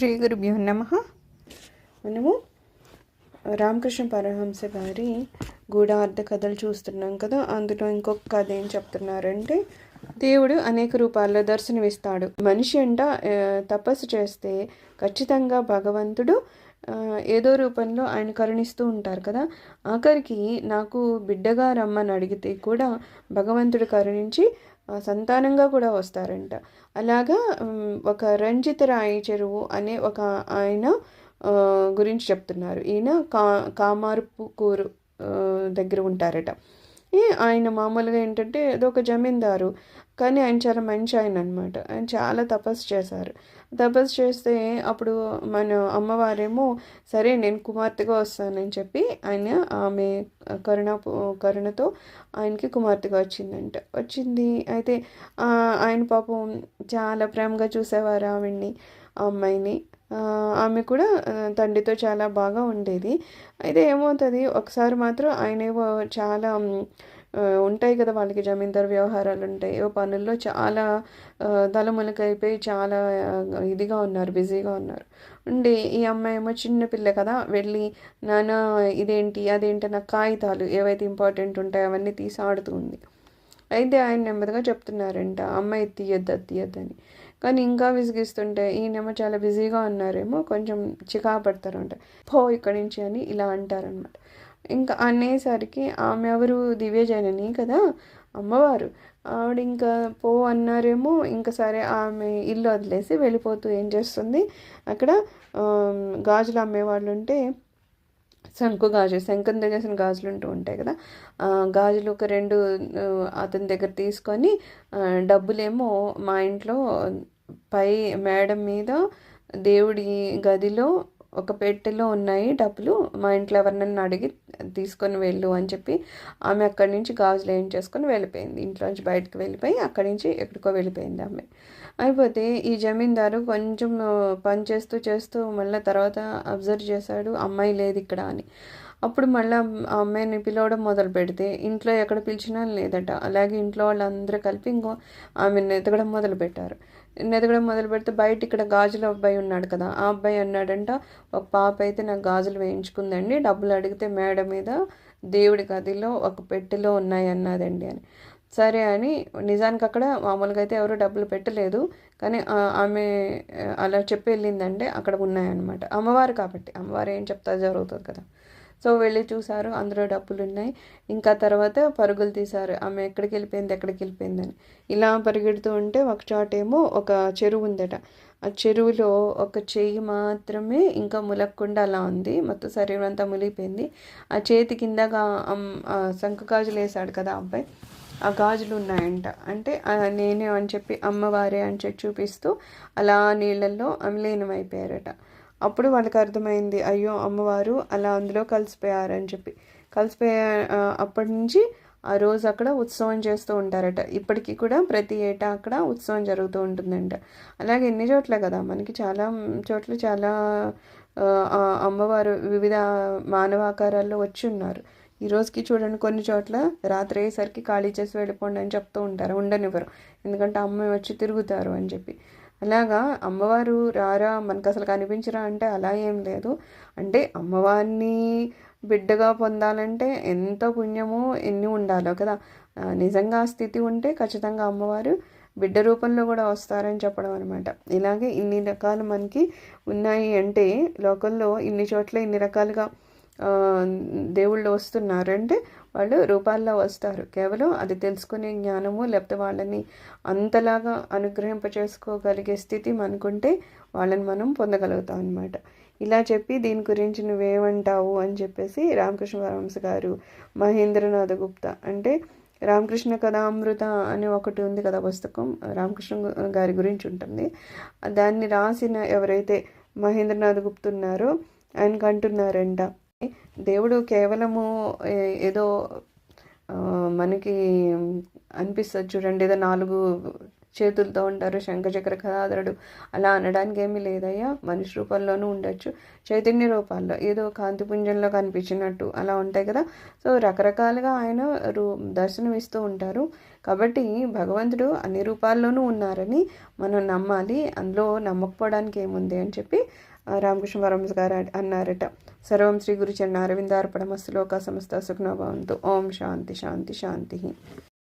శ్రీ గురుభ్యో నమ. మనము రామకృష్ణ పరహంస గారి గూఢార్థ కథలు చూస్తున్నాం కదా. అందులో ఇంకొక కథ ఏం చెప్తున్నారంటే దేవుడు అనేక రూపాల్లో దర్శనమిస్తాడు. మనిషి అంట తపస్సు చేస్తే ఖచ్చితంగా భగవంతుడు ఏదో రూపంలో ఆయన కరుణిస్తూ ఉంటారు కదా. ఆఖరికి నాకు బిడ్డగా రమ్మని అడిగితే కూడా భగవంతుడు కరుణించి సంతానంగా కూడా వస్తారంట. అలాగా ఒక రంజిత రాయి చెరువు అనే ఒక ఆయన గురించి చెప్తున్నారు. ఈయన కా కామారుపు కూరు దగ్గర ఉంటారట. ఆయన మామూలుగా ఏంటంటే ఏదో ఒక జమీందారు. కానీ ఆయన చాలా మంచి ఆయన అనమాట ఆయన చాలా తపస్సు చేశారు. తపస్సు చేస్తే అప్పుడు మన అమ్మవారేమో సరే నేను కుమార్తెగా వస్తానని చెప్పి ఆయన ఆమె కరుణ కరుణతో ఆయనకి కుమార్తెగా వచ్చిందంట. వచ్చింది. అయితే ఆయన పాపం చాలా ప్రేమగా చూసేవారు ఆవిడ్ని ఆ అమ్మాయిని. ఆమె కూడా తండ్రితో చాలా బాగా ఉండేది. అయితే ఏమవుతుంది ఒకసారి మాత్రం ఆయన ఏవో చాలా ఉంటాయి కదా వాళ్ళకి జమీందారు వ్యవహారాలు ఉంటాయి ఏవో పనుల్లో చాలా తలములకైపోయి తలమునకైపోయి చాలా ఇదిగా ఉన్నారు బిజీగా ఉన్నారు. ఉండి ఈ అమ్మాయి ఏమో చిన్న పిల్ల కదా వెళ్ళి నాన్న ఇదేంటి అదేంటి నా కాగితాలు ఏవైతే ఇంపార్టెంట్ ఉంటాయో అవన్నీ తీసి ఆడుతూ ఉంది. అయితే ఆయన నెమ్మదిగా చెప్తున్నారంట అమ్మాయి తీయద్దు అది తీయద్దని కానీ ఇంకా విసిగిస్తుంటే ఈయనేమో చాలా బిజీగా ఉన్నారేమో కొంచెం చికా పడతారంట. పో ఇక్కడి నుంచి అని ఇలా అంటారనమాట. ఇంకా అనేసరికి ఆమె ఎవరు? దివ్యజనని కదా? అమ్మవారు. ఆవిడ ఇంకా పో అన్నారేమో ఇంకా సరే ఆమె ఇల్లు వదిలేసి వెళ్ళిపోతూ ఏం చేస్తుంది? అక్కడ గాజులు అమ్మేవాళ్ళు ఉంటే శంకు గాజు శంఖం దగ్గర గాజులు ఉంటూ ఉంటాయి కదా. గాజులు ఒక రెండు అతని దగ్గర తీసుకొని డబ్బులేమో మా ఇంట్లో పై మేడం మీద దేవుడి గదిలో ఒక పెట్టెలో ఉన్నాయి డబ్బులు మా ఇంట్లో ఎవరినన్నా అడిగి తీసుకొని వెళ్ళు అని చెప్పి ఆమె అక్కడి నుంచి గాజులు ఏం చేసుకొని వెళ్ళిపోయింది. ఇంట్లోంచి బయటకు వెళ్ళిపోయి అక్కడి నుంచి ఎక్కడికో వెళ్ళిపోయింది ఆమె. అయిపోతే ఈ జమీందారు కొంచెం పని చేస్తూ చేస్తూ మళ్ళీ తర్వాత అబ్జర్వ్ చేశాడు అమ్మాయి లేదు ఇక్కడ అని. అప్పుడు మళ్ళీ ఆ అమ్మాయిని పిలవడం మొదలు పెడితే ఇంట్లో ఎక్కడ పిలిచినా లేదట. అలాగే ఇంట్లో వాళ్ళందరూ కలిపి ఇంకో ఆమెను ఎతకడం మొదలు పెట్టారు. ఎతకడం మొదలు పెడితే బయట ఇక్కడ గాజుల అబ్బాయి ఉన్నాడు కదా ఆ అబ్బాయి అన్నాడంట ఒక పాప అయితే నాకు గాజులు వేయించుకుందండి డబ్బులు అడిగితే మేడ మీద దేవుడి గదిలో ఒక పెట్టెలో ఉన్నాయి అన్నదండి అని. సరే అని నిజానికి అక్కడ మామూలుగా అయితే ఎవరు డబ్బులు పెట్టలేదు కానీ ఆమె అలా చెప్పి వెళ్ళిందంటే అక్కడ ఉన్నాయన్నమాట. అమ్మవారు కాబట్టి. అమ్మవారు ఏం చెప్తా జరుగుతుంది కదా. సో వెళ్ళి చూసారు అందులో డబ్బులు ఉన్నాయి ఇంకా తర్వాత పరుగులు తీశారు. ఆమె ఎక్కడికి వెళ్ళిపోయింది ఎక్కడికి వెళ్ళిపోయిందని ఇలా పరిగెడుతూ ఉంటే ఒక చోట ఏమో ఒక చెరువు ఉందట. ఆ చెరువులో ఒక చెయ్యి మాత్రమే ఇంకా ములక్కుండా అలా ఉంది. మొత్తం శరీరం అంతా మునిగిపోయింది. ఆ చేతి కిందగా శంఖ గాజులు వేసాడు కదా అబ్బాయి. ఆ గాజులు ఉన్నాయంట. అంటే నేనే అని చెప్పి అమ్మవారే అని చెప్పి చూపిస్తూ అలా నీళ్ళల్లో అమలీనం అయిపోయారట అప్పుడు వాళ్ళకి అర్థమైంది అయ్యో అమ్మవారు అలా అందులో కలిసిపోయారని చెప్పి. కలిసిపోయా అప్పటి నుంచి ఆ రోజు అక్కడ ఉత్సవం చేస్తూ ఉంటారట. ఇప్పటికీ కూడా ప్రతి ఏటా అక్కడ ఉత్సవం జరుగుతూ ఉంటుందంట. అలాగే ఎన్ని చోట్ల కదా మనకి చాలా చోట్ల చాలా అమ్మవారు వివిధ మానవాకారాల్లో వచ్చి ఉన్నారు. ఈ రోజుకి చూడండి కొన్ని చోట్ల రాత్రి అయ్యేసరికి ఖాళీ చేసి వెళ్ళిపోండి అని చెప్తూ ఉంటారు ఉండనివ్వరు. ఎందుకంటే అమ్మాయి వచ్చి తిరుగుతారు అని చెప్పి. అలాగా అమ్మవారు రారా మనకు అసలు కనిపించరా అంటే అలా ఏం లేదు. అంటే అమ్మవారిని బిడ్డగా పొందాలంటే ఎంత పుణ్యమో ఎన్ని ఉండాలో కదా. నిజంగా ఆ స్థితి ఉంటే ఖచ్చితంగా అమ్మవారు బిడ్డ రూపంలో కూడా వస్తారని చెప్పడం అనమాట ఇలాగే ఇన్ని రకాలు మనకి ఉన్నాయి అంటే లోకల్లో ఇన్ని చోట్ల ఇన్ని రకాలుగా దేవుళ్ళు వస్తున్నారంటే వాళ్ళు రూపాల్లో వస్తారు. కేవలం అది తెలుసుకునే జ్ఞానము లేకపోతే వాళ్ళని అంతలాగా అనుగ్రహింప చేసుకోగలిగే స్థితి మనకుంటే వాళ్ళని మనం పొందగలుగుతాం అనమాట ఇలా చెప్పి దీని గురించి నువ్వేమంటావు అని చెప్పేసి రామకృష్ణ పరమహంస గారు మహేంద్రనాథ గుప్తా అంటే రామకృష్ణ కథామృత అని ఒకటి ఉంది కదా పుస్తకం రామకృష్ణ గారి గురించి ఉంటుంది. దాన్ని రాసిన ఎవరైతే మహేంద్రనాథ్ గుప్త ఉన్నారో ఆయనకు అంటున్నారంట దేవుడు కేవలము ఏ- ఏదో ఆ, మనకి అనిపిస్తుంది చూడండి ఏదో నాలుగు చేతులతో ఉంటారు శంఖచక్ర కథాధరుడు. అలా అనడానికి ఏమీ లేదయ్యా. మనిషి రూపంలోనూ ఉండొచ్చు. చైతన్య రూపాల్లో ఏదో కాంతిపుంజంలో కనిపించినట్టు అలా ఉంటాయి కదా. సో రకరకాలుగా ఆయన రూ దర్శనం ఇస్తూ ఉంటారు. కాబట్టి భగవంతుడు అన్ని రూపాల్లోనూ ఉన్నారని మనం నమ్మాలి. అందులో నమ్మకపోవడానికి ఏముంది అని చెప్పి రామకృష్ణ పరమస్ గారు అన్నారట. సర్వం శ్రీ గురుచరణ అరవిందార్పణమస్తు లోక సమస్త సుఖ్నభవంతు ఓం శాంతి శాంతి శాంతి.